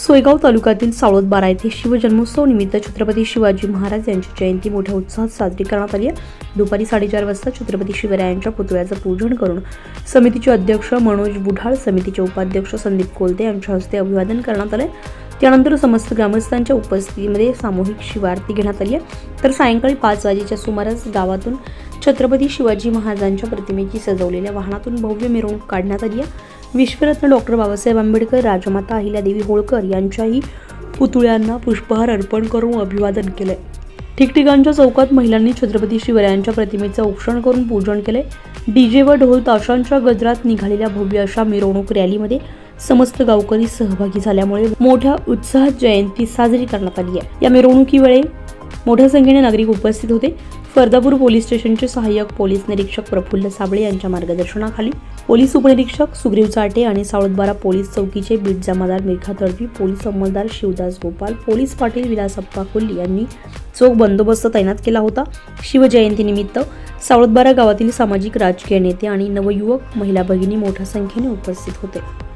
सोयगाव तालुक्यातील सावळदबारा येथे शिवजन्मोत्सव निमित्त छत्रपती शिवाजी महाराज यांची जयंती मोठ्या उत्साहात साजरी करण्यात आली आहे. दुपारी साडेचार वाजता छत्रपती शिवरायांच्या पुतळ्याचं पूजन करून समितीचे अध्यक्ष मनोज बुढाळ समितीचे उपाध्यक्ष संदीप कोलते यांच्या हस्ते अभिवादन करण्यात आले त्यानंतर समस्त ग्रामस्थांच्या उपस्थितीमध्ये सामूहिक शिवारती घेण्यात आली आहे. तर सायंकाळी पाच वाजेच्या सुमारास गावातून छत्रपती शिवाजी महाराजांच्या प्रतिमेची सजवलेल्या वाहनातून भव्य मिरवणूक काढण्यात आली आहे. विश्वरत्न डॉक्टर बाबासाहेब आंबेडकर राजमाता अहिल्यादेवी होळकर यांच्याही पुतळ्यांना पुष्पहार अर्पण करून अभिवादन केले ठिकठिकाणच्या चौकात महिलांनी छत्रपती शिवरायांच्या प्रतिमेचं औक्षण करून पूजन केले डीजे व ढोल ताशांच्या गजरात निघालेल्या भव्य अशा मिरवणूक रॅलीमध्ये समस्त गावकरी सहभागी झाल्यामुळे मोठ्या उत्साहात जयंती साजरी करण्यात आली आहे. या मिरवणुकीवेळी मोठ्या संख्येने नागरिक उपस्थित होते. स्पर्धापूर पोलीस स्टेशनचे सहाय्यक पोलीस निरीक्षक प्रफुल्ल साबळे यांच्या मार्गदर्शनाखाली पोलीस उपनिरीक्षक सुग्रीव चाटे आणि सावळदबारा पोलीस चौकीचे बीट जमादार मिर्खा तडवी पोलीस अंमलदार शिवदास गोपाल पोलीस पाटील विलासप्पा कोल्ली यांनी चोख बंदोबस्त तैनात केला होता. शिवजयंतीनिमित्त सावळदबारा गावातील सामाजिक राजकीय नेते आणि नवयुवक महिला भगिनी मोठ्या संख्येने उपस्थित होते.